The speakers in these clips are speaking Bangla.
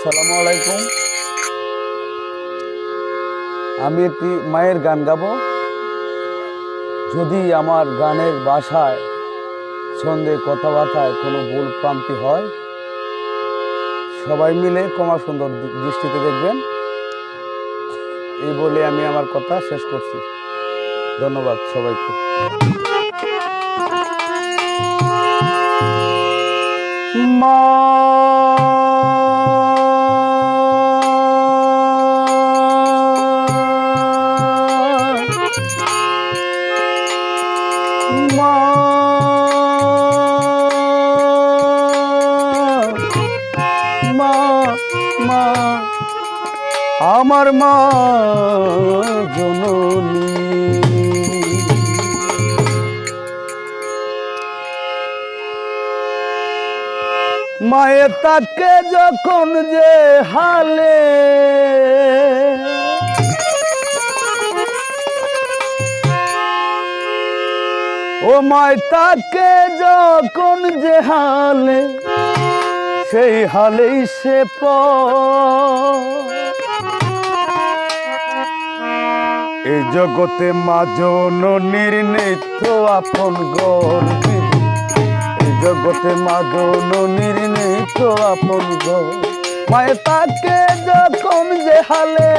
আসসালামু আলাইকুম। আমি একটি মায়ের গান গাবো। যদি আমার গানের বাসায় ছন্দে কথাবার্তায় কোনো ভুল প্রান্তি হয়, সবাই মিলে কমা সুন্দর দৃষ্টিতে দেখবেন। এই বলে আমি আমার কথা শেষ করছি। ধন্যবাদ সবাইকে। মা আমার মা জননী। মায়ের তাকে যখন যে হালে ও তাকে যখন যে হালে, সেই হালেই সে প এই জগতে মা জননীর নিত্য আপন গর্বিত এই জগতে মা জননীর নিত্য আপন গো মায়ে তাকে যখন যে হালে,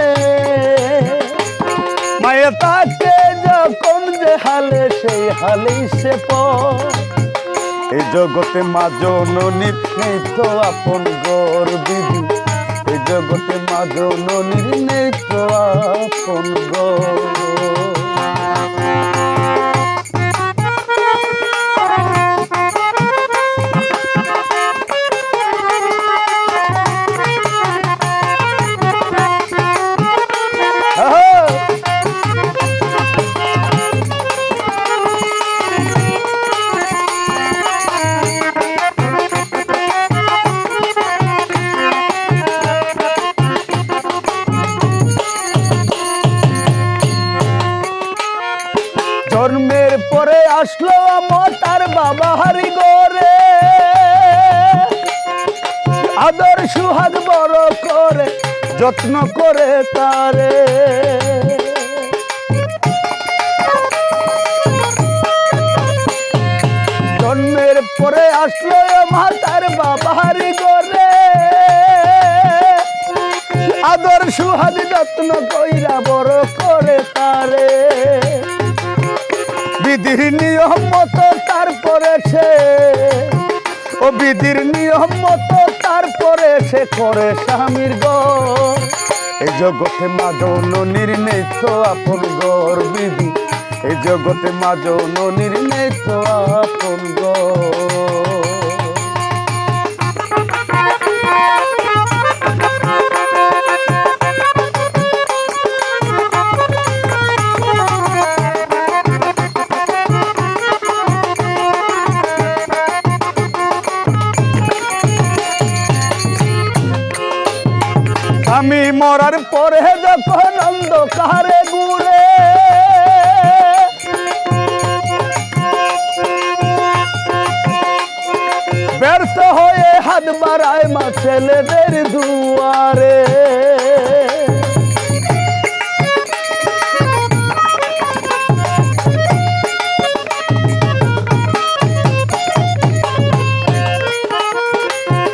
মায়ে তাকে যখন যে হালে, সেই হালেই সে এই জগতে মা জননীর তো আপন দিদি এই জগতে মা জননীর তো আপন গর। জন্মের পরে আসলো আমার তার বাবা হারি গরে আদর সুহাগ বড় করে, যত্ন করে তারে। জন্মের পরে আসলো আমার তার বাবা হারি গরে আদর সুহাগ যত্ন কইরা বড় করে তারে। নিয়ম মতো তারপরে সে ও বিধির নিয়ম মতো তারপরে সে করে স্বামীর গর এই জগতে মাজন জননীর নেই তো আপন গর বিধি। এই জগতে মাজন জননীর নেই তো আপন গর আমি মরার পরে যখন অন্ধকারে ঘুরে ব্যর্থ হয়ে হাত বাড়ায় মা ছেলেদের দুয়ারে।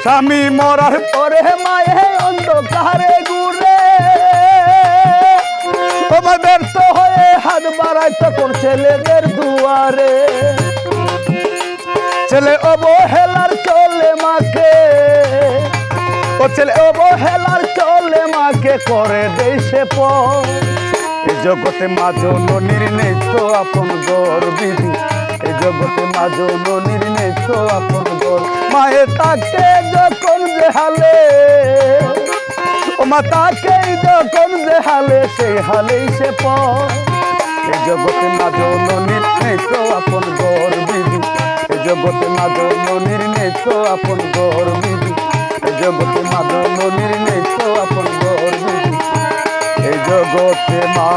স্বামী মরার পরে মায়ে অন্ধকারে তোমার ব্যর্থ হয়ে হাত বাড়ায় তখন ছেলেদের দুয়ারে। ছেলে অবহেলার চলে মাকে। ও ছেলে অবহেলার চলে মাকে করে দেশে প জগতে মা জননীর নেই তো আপন গর্বিধি এই জগতে মা জননীর নেই তো আপন গর মায়ে তাকে যখন যে হালে ও মা তাকেই যখন যে হালে, সে হালেই সে এই জগতে মা জননীর নেই তো আপন গর্বিধি এই জগতে না জননীর নেই তো আপন গর্বিধি এই জগতে না জননীর নেই তো আপন গর্বিধি এই জগতে মা